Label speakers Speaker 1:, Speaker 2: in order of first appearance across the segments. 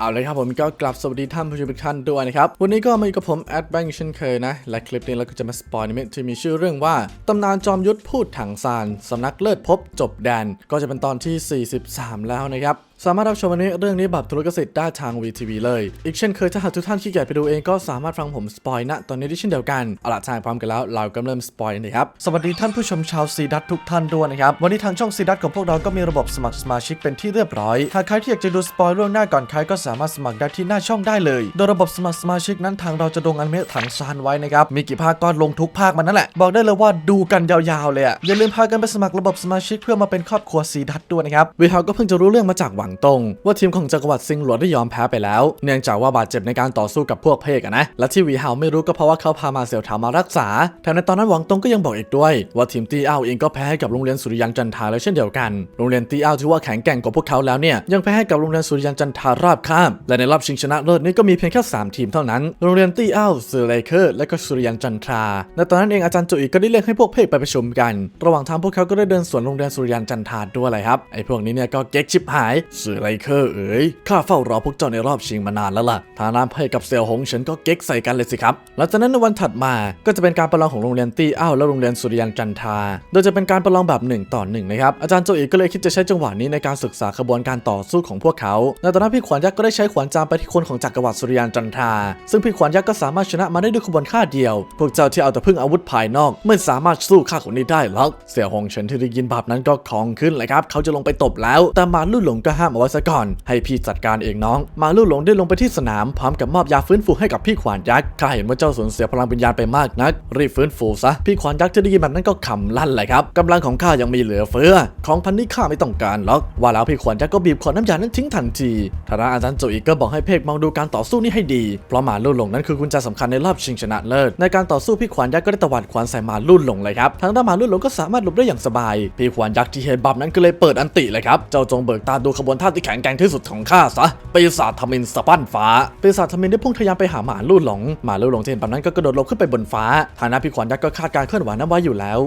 Speaker 1: เอาเลยครับผมก็กลับสวัสดีท่านผู้ชมทุกท่านด้วยนะครับ วันนี้ก็มาอยู่กับผมแอดแบงค์เช่นเคยนะ และคลิปนี้เราก็จะมาสปอยนิเมะที่มีชื่อเรื่องว่า ตำนานจอมยุทธพูดถังซานสำนักเลิศภพจบแดน ก็จะเป็นตอนที่ 43 แล้วนะครับ สามารถรับชมวันนี้เรื่องนี้แบบธุรกิจได้ทาง VTV เลย อีกเช่นเคยถ้าหากทุกท่านขี้เกียจไปดูเองก็สามารถฟังผมสปอยณตอนนี้ได้เช่นเดียวกันเอาละทางพร้อมกันแล้วเราก็เริ่มสปอยเลยครับ สวัสดีท่านผู้ชมชาวซีดัตทุกท่านด้วยนะครับ วันนี้ทางช่องซีดัตของพวกเราก็มีระบบสมัครสมาชิกเป็นที่เรียบร้อย หากใครที่อยากจะดูสปอยล่วงหน้าก่อนใครก็สามารถสมัครได้ที่หน้าช่องได้เลย โดยระบบสมัครสมาชิกนั้นทางเราจะลงอนิเมะถังซานไว้นะครับ มีกี่ภาคก็ลงทุกภาคมันนั่นแหละ บอกได้เลยว่าดูกันยาวๆเลยอย่าลืมพากันไปสมัครระบบสมาชิกเพื่อมาเป็นครอบครัวซีดัตด้วยนะครับวีฮาก็เพิ่งจะรู้เรื่องมาจากหวังตงว่าทีมของจักรวรรดิซิงหลวได้ยอมแพ้ไปแล้ว เนื่องจากว่าบาดเจ็บในการต่อสู้กับพวกเพกนะและที่วีเฮาไม่รู้ก็เพราะว่าเขาพามาเสี่ยวถามารักษาแถมในตอนนั้นหวังตงก็ยังบอกอีกด้วยว่าทีมตีอ้าวเองก็แพ้ให้กับโรงเรียนสุริยันจันทาแล้วเช่นเดียวกัน โรงเรียนตีอ้าวถือว่าแข็งแกร่งกว่าพวกเขาแล้วเนี่ยยังแพ้ให้กับโรงเรียนสุริยันจันทาราบคาบและในรอบชิงชนะเลิศนี้ก็มีเพียงแค่สามทีมเท่านั้นโรงเรียนตีอ้าวซูเลเคอร์และก็สุริยันจันทราในตอนนั้นเองอาจารย์จุอีก็ได้เรียกให้พวกเพกไปประชุมกัน ระหว่างทางพวกเขาก็ได้เดินสวนโรงเรียนสุริยันจันทาด้วยเลยครับไอ้พวกนี้เนี่ยก็เก๊กชิบหายสุเลเคอร์เอ๋ยข้าเฝ้ารอพวกเจ้าในรอบชิงมานานแล้วล่ะทาน้ำเพกกับเซียวหงเฉินก็เก๊กใส่กันเลยสิครับหลังจากนั้นในวันถัดมาก็จะเป็นการประลองของโรงเรียนตี้อ้าวและโรงเรียนสุริยันจันทา โดยจะเป็นการประลองแบบหนึ่งต่อหนึ่งนะครับอาจารย์โจอีก็เลยคิดจะใช้จังหวะนี้ในการศึกษาขบวนการต่อสู้ของพวกเขาในตอนนั้นพี่ขวัญยักษ์ก็ได้ใช้ขวานจามไปที่คนของจักรวรรดิสุริยันจันทา ซึ่งพี่ขวัญยักษ์ก็สามารถชนะมาได้ด้วยขบวนค่าเดียว พวกเจ้าที่เอาแต่พึ่งอาวุธภายนอกไม่สามารถสู้ข้าคนนี้ได้หรอกเสี่ยวหงเฉินที่ได้ยินแบบนั้นก็ของขึ้นเลยครับเขาจะลงไปตบแล้ว แต่มาลู่หลงก็ห้ามเอาไว้ซะก่อน ให้พี่จัดการเองน้อง มาลู่หลงได้ลงไปที่สนามพร้อมกับมอบยาฟื้นฟูให้กับพี่ขวานยักษ์ข้าเห็นว่าเจ้าสูญเสียพลังวิญญาณไปมากนัก รีบฟื้นฟูซะพี่ขวานยักษ์ที่ได้ยินแบบนั้นก็ขำลั่นเลยครับกำลังของข้ายังมีเหลือเฟือ ของพันนี้ข้าไม่ต้องการหรอกว่าแล้วพี่ขวานยักษ์ก็บีบขวดน้ำยานั้นทิ้งทันทีทางด้าอาจารย์โจอีกก็บอกให้เพกมองดูการต่อสู้นี้ให้ดีเพราะหมาลู่หลงนั้นคือกุญแจสำคัญในรอบชิงชนะเลิศในการต่อสู้พี่ขวานยักษ์ก็ได้ตวาดขวานใส่หมาลู่หลงเลยครับทางด้านหมาลู่หลงก็สามารถหลบได้อย่างสบาย พี่ขวานยักษ์ที่เห็นบับนั้นก็เลยเปิดอันติเลยครับเจ้าจงเบิกตาดูขบวนท่าที่แข็งแกร่งที่สุดของข้าซะปีศาจทมินสะปั้นฟ้าปีศาจทมินได้พุ่งทะยานไปหาหมาลู่หลงหมาลู่หลงที่เห็นแบบนั้นก็กระโดดลบขึ้นไปบนฟ้าทางด้านพี่ขวานยักษ์ก็คาดการเคลื่อนไหวนั้นไว้อยู่แล้ว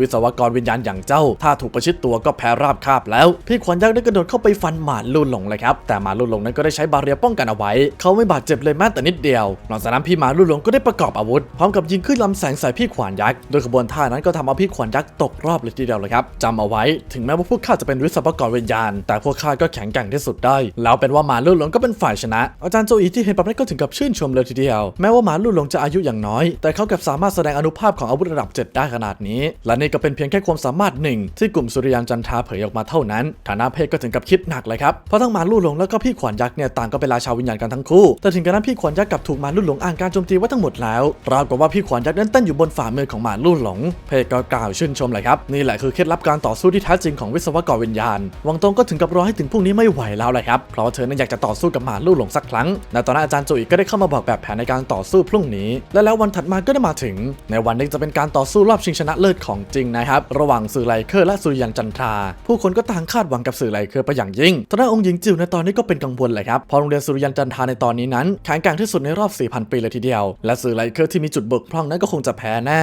Speaker 1: วิศวกรวิญญาณอย่างเจ้า ถ้าถูกประชิดตัวก็แพ้ราบคาบแล้ว พี่ขวานยักษ์ได้กระโดดเข้าไปฟันหมาลู่หลงเลยครับแต่หมาลู่หลงนั้นก็ได้ใช้บาเรียป้องกันเอาไว้ เขาไม่บาดเจ็บเลยแม้แต่นิดเดียวหลังจากนั้นพี่หมาลู่หลงก็ได้ประกอบอาวุธพร้อมกับยิงขึ้นลำแสงใส่พี่ขวานยักษ์โดยขบวนท่านั้นก็ทำเอาพี่ขวานยักษ์ตกรอบเลยทีเดียวเลยครับจำเอาไว้ถึงแม้ว่าพวกข้าจะเป็นวิศวกรวิญญาณ แต่พวกข้าก็แข็งแกร่งที่สุดได้ แล้วเป็นว่าหมาลู่หลงก็เป็นฝ่ายชนะ อาจารย์โจอีที่เห็นแบบนั้ก็ถึงกับชื่นชมเลยทีเดียว แม้ว่าหมาลู่หลงจะอายุอย่างน้อย แต่เขากับสามารถแสดงอนุภาพของอาวุธระดับ 7 ได้ขนาดนี้ และนี่ก็เป็นเพียงแค่ความสามารถหนึ่งที่กลุ่มสุริยันจันทราเผยออกมาเท่านั้น ฐานะเพศก็ถึงกับคิดหนักเลยครับเพราะทั้งหมาลู่หลงแล้วก็พี่ขวัญยักษ์เนี่ยต่างก็เป็นราชาวิญญาณกันทั้งคู่ แต่ถึงกระนั้นพี่ขวัญยักษ์กับถูกหมาลู่หลงอ่านการโจมตีไว้ทั้งหมดแล้วราวกับว่าพี่ขวัญยักษ์นั้นเต้นอยู่บนฝ่ามือของหมาลู่หลง เพศก็กล่าวชื่นชมเลยครับนี่แหละคือเคล็ดลับการต่อสู้ที่แท้จริงของวิศวกรวิญญาณวังตงก็ถึงกับรอให้ถึงพรุ่งนี้ไม่ไหวแล้วเลยครับ เพราะเธอนั้นอยากจะต่อสู้กับหมาลู่หลงสักครั้งในตอนนั้นอาจารย์โจอีก็ได้เข้ามาบอกแบบแผนในการต่อสู้พรุ่งนี้ และแล้ววันถัดมาก็ได้มาถึง ในวันนี้จะเป็นการต่อสู้รอบชิงชนะเลิศของจริงนะครับ ระหว่างสื่อไลเคอร์และสุริยันจันทรา ผู้คนก็ต่างคาดหวังกับสื่อไลเคอร์ไปอย่างยิ่งทางด้นองค์หญิงจิ๋วในตอนนี้ก็เป็นกังวลเลยครับเพราะโรงเรียนสุริยันจันทราในตอนนี้นั้นแข็งแกร่งที่สุดในรอบ 4,000 ปีเลยทีเดียว และสื่อไลเคอร์ที่มีจุดบกพร่องนั้นก็คงจะแพ้แน่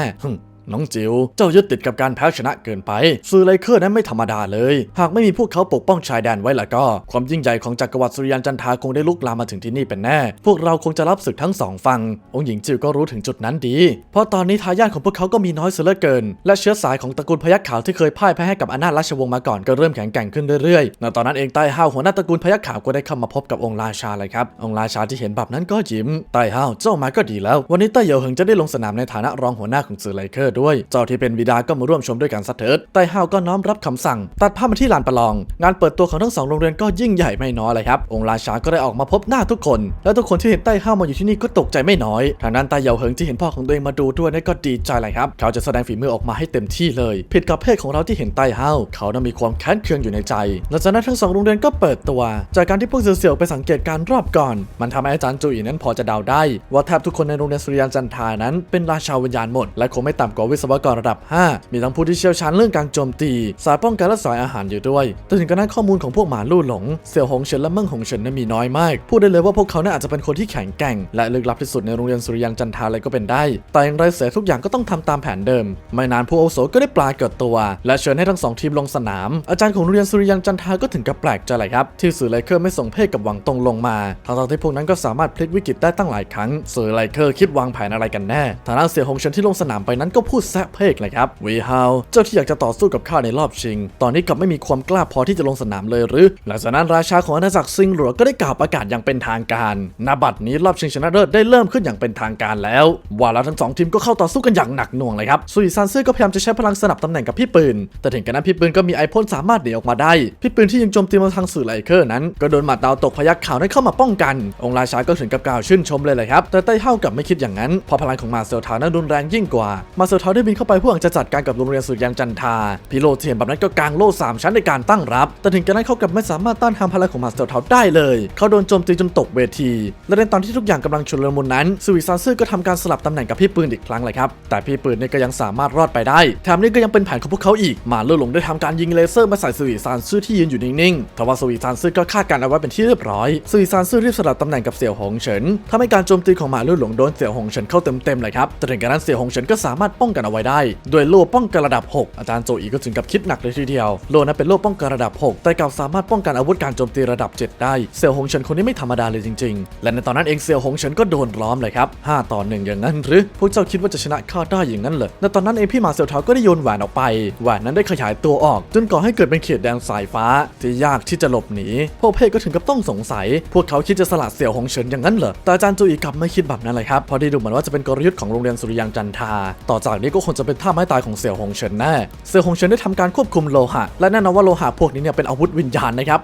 Speaker 1: น้องจิว เจ้ายึดติดกับการแพ้ชนะเกินไปสื่อไลเคอร์นั้นไม่ธรรมดาเลย หากไม่มีพวกเขาปกป้องชายแดนไว้ล่ะก็ ความยิ่งใหญ่ของจักรวรรดิสุริยันจันทาคงได้ลุกลามมาถึงที่นี่เป็นแน่ พวกเราคงจะรับศึกทั้งสองฝั่ง องค์หญิงจิวก็รู้ถึงจุดนั้นดี เพราะตอนนี้ทายาทของพวกเขาก็มีน้อยเสียเหลือเกิน และเชื้อสายของตระกูลพยัคฆ์ขาวที่เคยพ่ายแพ้ให้กับอำนาจราชวงศ์มาก่อนก็เริ่มแข็งแกร่งขึ้นเรื่อยๆในตอนนั้นเองใต้ห้าวหัวหน้าตระกูลพยัคฆ์ขาวก็ได้เข้ามาพบกับองค์ราชาเลยครับ องค์ราชาที่เห็นแบบนั้นก็ยิ้มใต้ห้าวเจ้ามาก็ดีแล้ว วันนี้ใต้เหยวเหิงจะได้ลงสนามในฐานะรองหัวหน้าของสือไลเคอร์ดวย เจ้าที่เป็นบิดาก็มาร่วมชมด้วยกันสักเถิดไต้ห้าวก็น้อมรับคำสั่ง ตัดภาพมาที่ลานประลอง งานเปิดตัวของทั้งสองโรงเรียนก็ยิ่งใหญ่ไม่น้อยเลยครับ องค์ราชาก็ได้ออกมาพบหน้าทุกคน และทุกคนที่เห็นไต้ห้าวมาอยู่ที่นี่ก็ตกใจไม่น้อยทางด้นไต้เหยวเหิงที่เห็นพ่อของตัวเองมาดูด้วยนั่ก็ดีใจเลยครับ เขาจะแสดงฝีมือออกมาให้เต็มที่เลย ผิดกับเพศของเราที่เห็นไต้ห้าวเขานั้นมีความแค้นเคืองอยู่ในใจหลังจากนั้นทั้งสองโรงเรียนก็เปิดตัว จากการที่พวกเสี่ยวไปสังเกตการรอบก่อน มันทำให้อาจารย์จุ๋ยนั้นพอจะเดาได้ ว่าแทบทุกคนในโรงเรียนสุริยันจันทานั้นเป็นราชาวิญญาณหมดและคงไม่ต่ำกว่าว่าวิศวกรระดับ 5 มีทั้งผู้ที่เชี่ยวชาญเรื่องการโจมตี สายป้องกันและสายอาหารอยู่ด้วย แต่ถึงกระนั้นข้อมูลของพวกหมาลู่หลง เสี่ยวหงเฉินและเมิ่งหงเฉินนั้นมีน้อยมาก พูดได้เลยว่าพวกเขาน่าอาจจะเป็นคนที่แข็งแกร่ง และลึกลับที่สุดในโรงเรียนสุริยันจันทาเลยก็เป็นได้ แต่อย่างไรเสียทุกอย่างก็ต้องทำตามแผนเดิม ไม่นานผู้อาวุโสก็ได้ปลาเกิดตัว และเชิญให้ทั้งสองทีมลงสนาม อาจารย์ของโรงเรียนสุริยันจันทาก็ถึงกับแปลกใจเลยครับ ที่สื่อไลเคอร์ไม่ส่งเพศกับหวังตรงลงมาทั้งที่พวกนั้นก็สามารถพลิกวิกฤตได้ตั้งหลายครั้งสื่อไลเคอร์คิดวางแผนอะไรกันแน่ทางด้านเสี่ยหงเฉินที่ลงสนามไปนั้นก็พูดแซะเพกเลยครับวีฮาวเจ้าที่อยากจะต่อสู้กับข้าในรอบชิง ตอนนี้กลับไม่มีความกล้าพอที่จะลงสนามเลยหรือ หลังจากนั้นราชาของอาณาจักรซิงหลัวก็ได้กล่าวประกาศอย่างเป็นทางการณบัดนี้รอบชิงชนะเลิศได้เริ่มขึ้นอย่างเป็นทางการแล้ว ว่าแล้วทั้งสองทีมก็เข้าต่อสู้กันอย่างหนักหน่วงเลยครับซุยซานซื่อก็พยายามจะใช้พลังสนับตำแหน่งกับพี่ปืน แต่ถึงกระนั้นพี่ปืนก็มีไอพ่นสามารถหนีออกมาได้ พี่ปืนที่ยังโจมตีมาทางสื่อไลเคอร์นั้น ก็โดนหมัดดาวตกพยักข่าวนั้นเข้ามาป้องกัน องค์ราชาก็ถึงกับกล่าวชื่นชมเลยเลยครับ แต่ไต้เฮากับไม่คิดอย่างนั้นพราะพลังของมาเซลทานั้นรุนแรงยิ่งกว่า มาเซลทาได้บินเข้าไปเพื่อหวังจะจัดการกับโรงเรียนสุริยันจันทาพิโรเทียนแบบนั้นก็กางโล่สามชั้นในการตั้งรับ แต่ถึงกระนั้นเขากลับไม่สามารถต้านทานพลังของมาสเซลทาได้เลย เขาโดนโจมตีจนตกเวที และในตอนที่ทุกอย่างกำลังชุลมุนนั้นสุวิซานซื่อก็ทำการสลับตำแหน่งกับพี่ปืนอีกครั้งเลยครับ แต่พี่ปืนเนี่ยก็ยังสามารถรอดไปได้แถมนี่ก็ยังเป็นแผนของพวกเขาอีก มาเลื่อหลงได้ทำการยิงเลเซอร์มาใส่สุวิซานซื่อที่ยืนอยู่นิ่งๆทว่าสุวิซานซื่อก็คาดการเอาไว้เป็นที่เรียบร้อยสุวิซานซื่อรีบสลับตำแหน่งกับเสี่ยวหงเฉินทำให้การโจมตีของมาเลื่อหลงโดนเสี่ยวหงเฉินเข้าเต็มๆเลยครับแต่ถึงกระนั้นเสี่ยวหงเฉินก็สามารถป้องกันเอาไว้ได้ ด้วยโล่ป้องกันระดับ 6 อาจารย์โจอีก็ถึงกับคิดหนักเลยทีเดียว โล่นั้นเป็นโล่ป้องกันระดับ 6 แต่กลับสามารถป้องกันอาวุธการโจมตีระดับ 7 ได้เสี่ยวหงเฉินคนนี้ไม่ธรรมดาเลยจริง ๆ และในตอนนั้นเองเสี่ยวหงเฉินก็โดนล้อมเลยครับ5ต่อ1อย่างนั้นหรือพวกเจ้าคิดว่าจะชนะข้าได้อย่างนั้นเหรอในตอนนั้นเองพี่หมาเสี่ยวเทาก็ได้โยนแหวนออกไปแหวนนั้นได้ขยายตัวออก จนก่อให้เกิดเป็นเขตแดนสายฟ้าที่ยากที่จะหลบหนีพวกเพศก็ถึงกับต้องสงสัย พวกเขาคิดจะสลัดเสี่ยวหงเฉินอย่างนั้นเหรอแต่อาจารย์จูอีกลับไม่คิดแบบนั้นเลยครับเพราะได้ดูเหมือนว่าจะเป็นกลยุทธ์ของโรงเรียนสุริยังจันทา ต่อจากนี้ก็คงจะเป็นท่าไม้ตายของเสี่ยวหงเฉินแน่เสี่ยวหงเฉินได้ทำการควบคุมโลหะ และแน่นอนว่าโลหะพวกนี้เนี่ยเป็นอาวุธวิญญาณนะครับ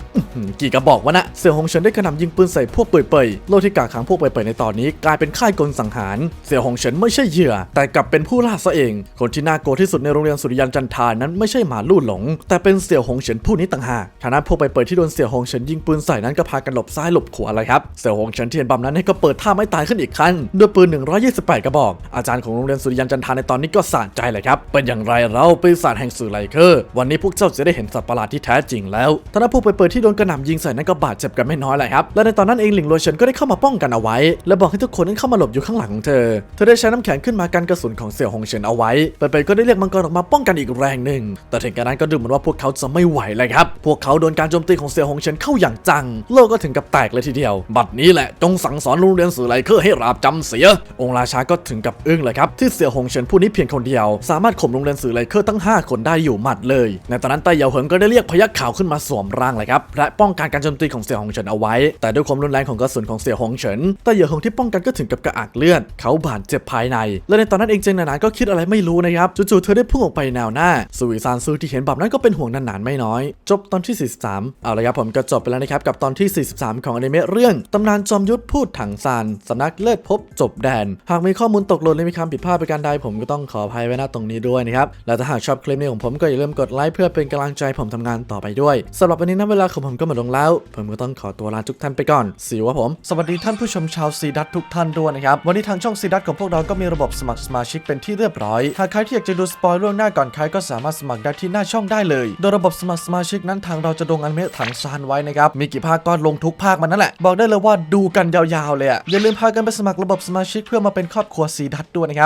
Speaker 1: กี่กระบอกวะนะเสี่ยวหงเฉินได้กระหน่ำยิงปืนใส่พวกเป่ยๆโลที่กาขังพวกเป่ยๆในตอนนี้กลายเป็นค่ายกลสังหาร เสี่ยวหงเฉินไม่ใช่เหยื่อ แต่กลับเป็นผู้ล่าซะเอง คนที่น่ากลัวที่สุดในโรงเรียนสุริยันจันทานั้นไม่ใช่หมาลู่หลง แต่เป็นเสี่ยวหงเฉินผู้นี้ต่างหากฐานะพวกเป่ยๆที่โดนเสี่ยวหงเฉินยิงปืนใส่นั้นก็พากันหลบซ้ายหลบขวาเลยครับเสี่ยวหงเฉินที่เห็นบบนั้นก็เปิดท่าไม้ตายขึ้นอีกครั้งด้วยปืน 128 กระบอกอาจารย์ของโรงเรียนสุริยันจันทาในตอนนี้ก็สะใจเลยครับ เป็นอย่างไรเราปีศาจแห่งสื่อไลเคอร์วันนี้พวกเจ้าจะได้เห็นสัตว์ประหลาดที่แท้จริงแล้วทานะพวกเป่ยๆที่โดนกระหน่ำยิงใส่นั้นก็บาดเจ็บกันไม่น้อยเลยครับ และในตอนนั้นเองหลิงโรเฉินก็ได้เข้ามาป้องกันเอาไว้ และบอกให้ทุกคนนั้นเข้ามาหลบอยู่ข้างหลังของเธอ เธอได้ใช้น้ำแข็งขึ้นมากันกระสุนของเสี่ยวหงเฉินเอาไว้เปยๆก็ได้เรียกมังกรออกมาป้องกันอีกแรงหนึ่งแต่ถึงกระนั้นก็ดูเหมือนว่าพวกเขาจะไม่ไหวเลยครับพวกเขาโดนการโจมตีของเสี่ยวหงเฉินเข้าอย่างจัง โลกก็ถึงกับแตกเลยทีเดียว บัดนี้แหละจงสั่งสอนโรงเรียนสื่อไลเคอร์ให้ราบจำเสีย องค์ราชาก็ถึงกับอึ้งเลยครับที่เสี่ยวหงเฉินผู้นี้เพียงคนเดียว สามารถข่มโรงเรียนสื่อไลเคอร์ตั้ง 5 คนได้อยู่หมัดเลย ในตอนนั้นไต้เหยาเหิงก็ได้เรียกพยักขาวขึ้นมาสวมร่างเลยครับและป้องกันการโจมตีของเสี่ยวหงเฉินเอาไว้ แต่ด้วยความรุนแรงของกระสุนของเสี่ยวหงเฉินไต้เหยาเหิงที่ป้องกันก็ถึงกับกระอักเลือด เขาบาดเจ็บภายใน และในตอนนั้นเองเจงหนานก็คิดอะไรไม่รู้นะครับจู่ๆเธอได้พุ่งออกไปแนวหน้าสุวิซานซูที่เห็นแบบนั้นก็เป็นห่วงนานๆไม่น้อย จบตอนที่ 43 เอาละครับผมก็จบไปแล้วนะครับกับตอนที่ 43 ของอนิเมะเรื่องตำนานจอมยุทธพูดถังซานสำนักเลิศพบจบแดน หากมีข้อมูลตกหล่นหรือมีคำผิดพลาดประการใดผมก็ต้องขออภัยไว้ณตรงนี้ด้วยนะครับ และถ้าหากชอบคลิปนี้ของผมก็อย่าลืมกดไลค์เพื่อเป็นกำลังใจผมทำงานต่อไปด้วยสำหรับวันนี้นะเวลาของผมก็หมดลงแล้ว ผมก็ต้องขอตัวลาทุกท่านไปก่อนสีว่าผม สวัสดีท่านผู้ชมชาวซีดัตทุกท่านด้วยนะครับ วันนี้ทางช่องซีดัตของพวกเราก็มีระบบสมัครสมาชิกเป็นที่เรียบร้อย หากใครที่อยากจะดูสปอยล่วงหน้าก่อนใครก็สามารถสมัครได้ที่หน้าช่องได้เลย โดยระบบสมัครสมาชิกนั้นทางเราจะดงอนเมะถังซานไว้นะครับ มีกี่ภาคก็ลงทุกภาคมันนั่นแหละ บอกได้เลยว่าดูกันยาวๆเลยอะอย่าลืมพากันไปสมัครระบบสมาชิกเพื่อมาเป็นครอบครัวซีดัตด้วยนะครับ